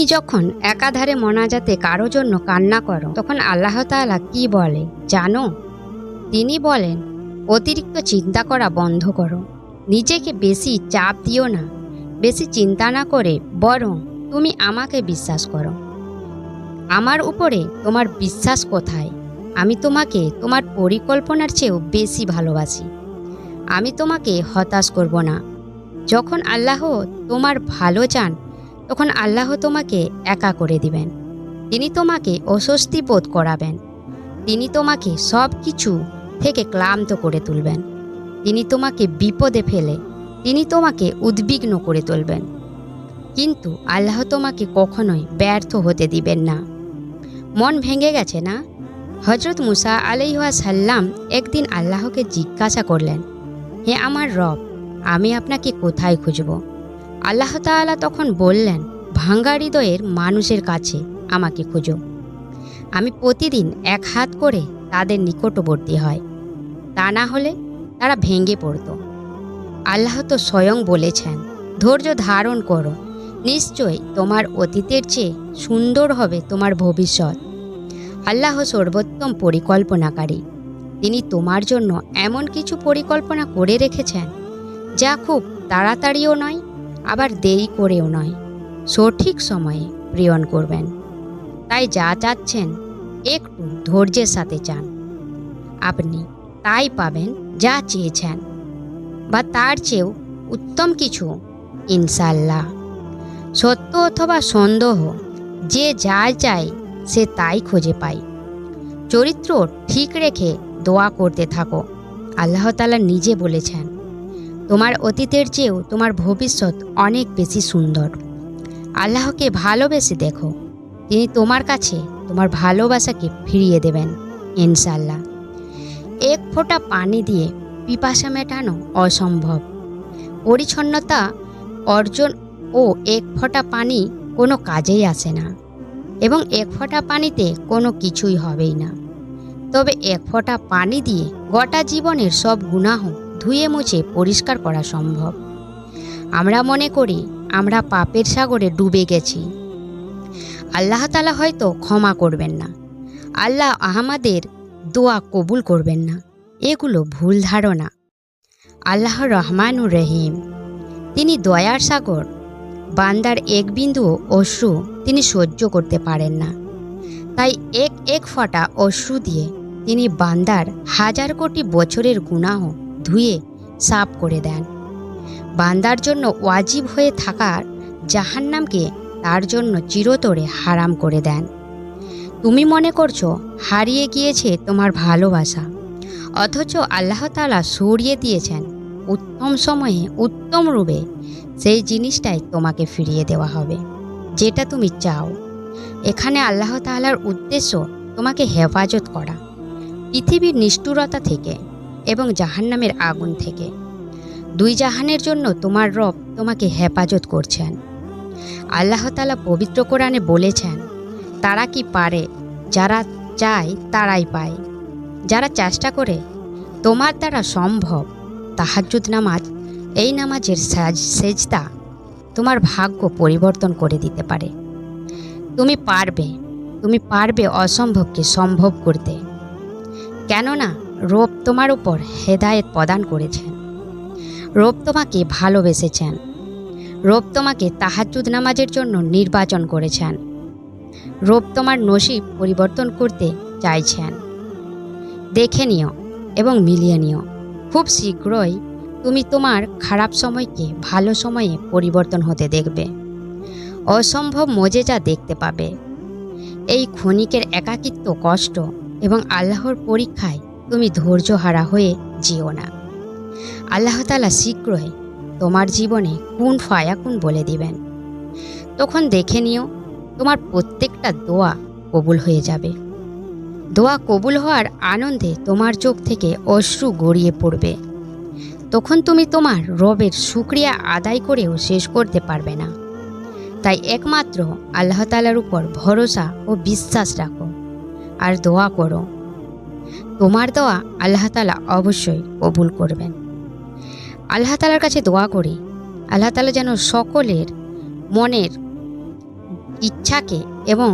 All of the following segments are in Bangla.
তুমি যখন একাধারে মনাজাতে কারও জন্য কান্না করো, তখন আল্লাহ তাআলা কি বলে জানো? তিনি বলেন, অতিরিক্ত চিন্তা করা বন্ধ করো। নিজেকে বেশি চাপ দিও না। বেশি চিন্তা না করে বরং তুমি আমাকে বিশ্বাস করো। আমার উপরে তোমার বিশ্বাস কোথায়? আমি তোমাকে তোমার পরিকল্পনার চেয়েও বেশি ভালোবাসি। আমি তোমাকে হতাশ করব না। যখন আল্লাহ তোমার ভালো চান তখন আল্লাহ তোমাকে একা করে দিবেন। তিনি তোমাকে অস্বস্তি বোধ করাবেন। তিনি তোমাকে সব কিছু থেকে ক্লান্ত করে তুলবেন। তিনি তোমাকে বিপদে ফেলে। তিনি তোমাকে উদ্বিগ্ন করে তুলবেন। কিন্তু আল্লাহ তোমাকে কখনোই ব্যর্থ হতে দিবেন না। মন ভেঙে গেছে না? হজরত মুসা আলাইহা সাল্লাম একদিন আল্লাহকে জিজ্ঞাসা করলেন, হে আমার রব, আমি আপনাকে কোথায় খুঁজব? আল্লাহ তাআলা তখন বললেন, ভাঙ্গা হৃদয়ের মানুষের কাছে আমাকে খুঁজো। আমি প্রতিদিন এক হাত করে তাদের নিকটবর্তী হয়। তা না হলে তারা ভেঙে পড়ত। আল্লাহ তো স্বয়ং বলেছেন, ধৈর্য ধারণ করো। নিশ্চয়ই তোমার অতীতের চেয়ে সুন্দর হবে তোমার ভবিষ্যৎ। আল্লাহ সর্বোত্তম পরিকল্পনাকারী। তিনি তোমার জন্য এমন কিছু পরিকল্পনা করে রেখেছেন, যা খুব তাড়াতাড়িও নয় আবার দেরি করেও নয়। সঠিক সময়ে প্রেরণ করবেন। তাই যা চাচ্ছেন, একটু ধৈর্যের সাথে চান। আপনি তাই পাবেন যা চেয়েছেন বা তার চেয়েও উত্তম কিছু ইনশাল্লাহ সত্য অথবা সন্দেহ, যে যা চায়, সে তাই খুঁজে পায়। চরিত্র ঠিক রেখে দোয়া করতে থাকো। আল্লাহ তালা নিজে বলেছেন তোমার অতীতের চেয়েও তোমার ভবিষ্যৎ অনেক বেশি সুন্দর। আল্লাহকে ভালোবেসে দেখো। তিনি তোমার কাছে তোমার ভালোবাসাকে ফিরিয়ে দেবেন ইনশাল্লাহ এক ফোঁটা পানি দিয়ে পিপাসা মেটানো অসম্ভব। পরিচ্ছন্নতা অর্জন ও এক ফোঁটা পানি কোনো কাজেই আসে না এবং এক ফোঁটা পানিতে কোনো কিছুই হবেই না। তবে এক ফোঁটা পানি দিয়ে গোটা জীবনের সব গুনাহ ধুয়ে মুছে পরিষ্কার করা সম্ভব। আমরা মনে করি আমরা পাপের সাগরে ডুবে গেছি। আল্লাহ তালা হয়তো ক্ষমা করবেন না। আল্লাহ আহমাদের দোয়া কবুল করবেন না। এগুলো ভুল ধারণা। আল্লাহ রহমানুর রহিম। তিনি দয়ার সাগর, বান্দার এক বিন্দু অশ্রু তিনি সহ্য করতে পারেন না। তাই এক এক ফোঁটা অশ্রু দিয়ে তিনি বান্দার হাজার কোটি বছরের গুনাহ ধুয়ে সাফ করে দেন। বান্দার জন্য ওয়াজিব হয়ে থাকার জাহান্নামকে তার জন্য চিরতরে হারাম করে দেন। তুমি মনে করছ, হারিয়ে গিয়েছে তোমার ভালোবাসা, অথচ আল্লাহ তালা সরিয়ে দিয়েছেন উত্তম সময়ে উত্তম রূপে সেই জিনিসটাই তোমাকে ফিরিয়ে দেওয়া হবে, যেটা তুমি চাও। এখানে আল্লাহ তাআলার উদ্দেশ্য তোমাকে হেফাজত করা। পৃথিবীর নিষ্ঠুরতা থেকে এবং জাহান্নামের আগুন থেকে। দুই জাহানের জন্য তোমার রব তোমাকে হেফাজত করছেন। আল্লাহ তাআলা পবিত্র কোরআনে বলেছেন, তারা কি পারে? যারা চায় তারাই পায়। যারা চেষ্টা করে তোমার দ্বারা সম্ভব, তাহাজ্জুদ নামাজ, এই নামাজের সাজ, সেজদা তোমার ভাগ্য পরিবর্তন করে দিতে পারে। তুমি পারবে তুমি পারবে অসম্ভবকে সম্ভব করতে। কেননা রব তোমার উপর হেদায়েত প্রদান করেছেন। রব তোমাকে ভালোবেসেছেন। রব তোমাকে তাহাজুদ নামাজের জন্য নির্বাচন করেছেন। রব তোমার নসিব পরিবর্তন করতে চাইছেন। দেখে নিও এবং মিলিয়ে নিও। খুব শীঘ্রই তুমি তোমার খারাপ সময়কে ভালো সময়ে পরিবর্তন হতে দেখবে। অসম্ভব মজেজা দেখতে পাবে। এই ক্ষণিকের একাকিত্ব, কষ্ট এবং আল্লাহর পরীক্ষায় তুমি ধৈর্য হারা হয়ে যেও না। আল্লাহ তালা শীঘ্রই তোমার জীবনে কোন ফায়া ফায়াকুন বলে দিবেন। তখন দেখে নিও, তোমার প্রত্যেকটা দোয়া কবুল হয়ে যাবে। দোয়া কবুল হওয়ার আনন্দে তোমার চোখ থেকে অশ্রু গড়িয়ে পড়বে। তখন তুমি তোমার রবের শুক্রিয়া আদায় করেও শেষ করতে পারবে না। তাই একমাত্র আল্লাহ তালার উপর ভরসা ও বিশ্বাস রাখো। আর দোয়া করো। তোমার দোয়া আল্লাহ তালা অবশ্যই কবুল করবেন। আল্লাহ তালার কাছে দোয়া করি, আল্লাহ তালা যেন সকলের মনের ইচ্ছাকে এবং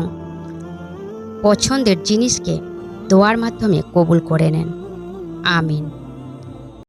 পছন্দের জিনিসকে দোয়ার মাধ্যমে কবুল করে নেন। আমিন।